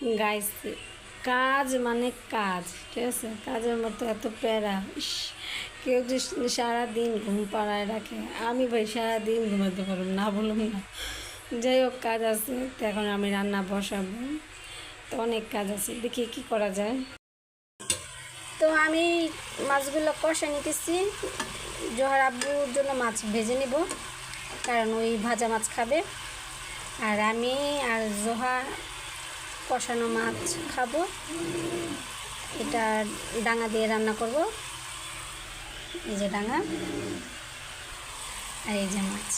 Guys কাজ মানে কাজ, ঠিক আছে? কাজের মতো এত প্যারা কেউ যে সারাদিন ঘুম পাড়ায় রাখে, আমি ভাই সারাদিন ঘুমাতে পারব না বলুন না। যাই হোক, কাজ আছে, তো এখন আমি রান্না বসাবো। তো অনেক কাজ আছে, দেখি কি করা যায়। তো আমি মাছগুলো কষে নিতেছি। জোহার আব্বুর জন্য মাছ ভেজে নিব, কারণ ওই ভাজা মাছ খাবে। আর আমি আর জোহা কষানো মাছ খাব। এটা ডাঙা দিয়ে রান্না করব। এই যে ডাঙা। আর এই যে মাছ।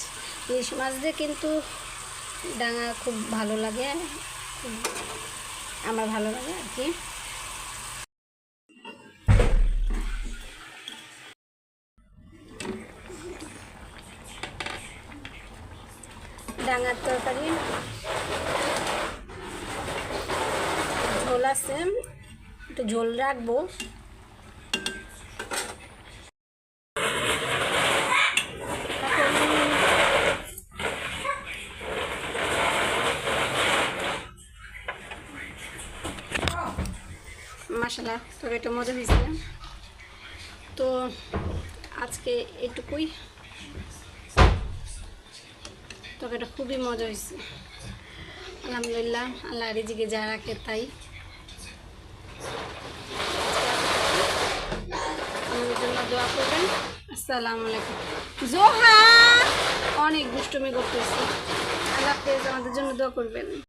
ইলিশ মাছ দিয়ে কিন্তু ডাঙা খুব ভালো লাগে। আমার ভালো লাগে আর কি। ডাঙার তরকারি ঝোল আছে। একটু ঝোল রাখব। মশলা তরকারিটা মজা হয়েছে তো আজকে এটুকুই। তোকে এটা খুবই মজা হয়েছে। আলহামদুলিল্লাহ, আল্লাহ রিজিকে যা রাখে তাই আমাদের জন্য দোয়া করবেন। আসসালামু আলাইকুম। জোহা! অনেক দুষ্টমি করতেছি। আল্লাহ আমাদের জন্য দোয়া করবেন।